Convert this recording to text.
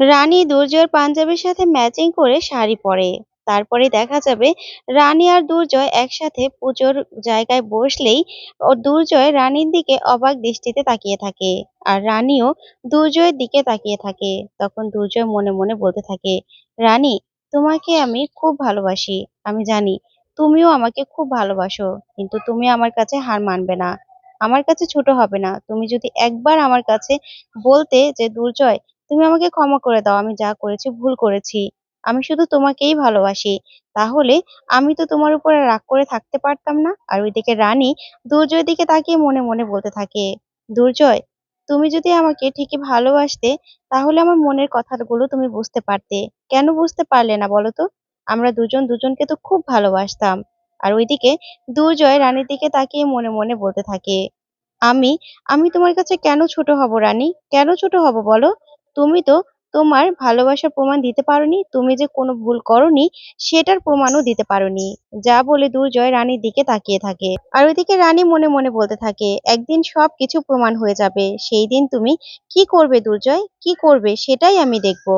রানী দুর্জয়ের পাঞ্জাবির সাথে ম্যাচিং করে শাড়ি পরে। তারপরে দেখা যাবে, রানী আর দুর্জয় একসাথে পুজোর জায়গায় বসলেই ও দুর্জয় রানীর দিকে অবাক দৃষ্টিতে তাকিয়ে থাকে আর রানীও দুর্জয়ের দিকে তাকিয়ে থাকে। তখন দুর্জয় মনে মনে বলতে থাকে, রানী, তোমাকে আমি খুব ভালোবাসি। আমি জানি তুমিও আমাকে খুব ভালোবাসো, কিন্তু তুমি আমার কাছে হার মানবে না। আমার কাছে ছোট হবে না। তুমি যদি একবার আমার কাছে বলতে যে, দুর্জয় তুমি আমাকে ক্ষমা করে দাও, আমি যা করেছি ভুল করেছি। আমি শুধু তোমাকেই ভালোবাসি। তাহলে আমি তো তোমার উপরে রাগ করে থাকতে পারতাম না। আর ওইদিকে রানী দুর্জয়ের দিকে তাকিয়ে মনে মনে বলতে থাকে, দুর্জয়, তুমি যদি আমাকে ঠিকই ভালোবাসতে, তাহলে আমার মনের কথাগুলো তুমি বুঝতে পারতে। কেন বুঝতে পারলে না বলো তো? আমরা দুজন দুজনকে তো খুব ভালোবাসতাম। আর ওইদিকে দুর্জয় রানীর দিকে তাকিয়ে মনে মনে বলতে থাকে, আমি আমি তোমার কাছে কেন ছোট হব রানী? কেন ছোট হব বলো? তুমি তো তোমার ভালোবাসার প্রমাণ দিতে পারোনি, তুমি যে কোনো ভুল করনি সেটার প্রমাণও দিতে পারোনি। যা বলে দুর্জয় রানীর দিকে তাকিয়ে থাকে। আর ওইদিকে রানী মনে মনে বলতে থাকে, একদিন সব কিছু প্রমাণ হয়ে যাবে। সেই দিন তুমি কি করবে দুর্জয়? কি করবে? সেটাই আমি দেখব।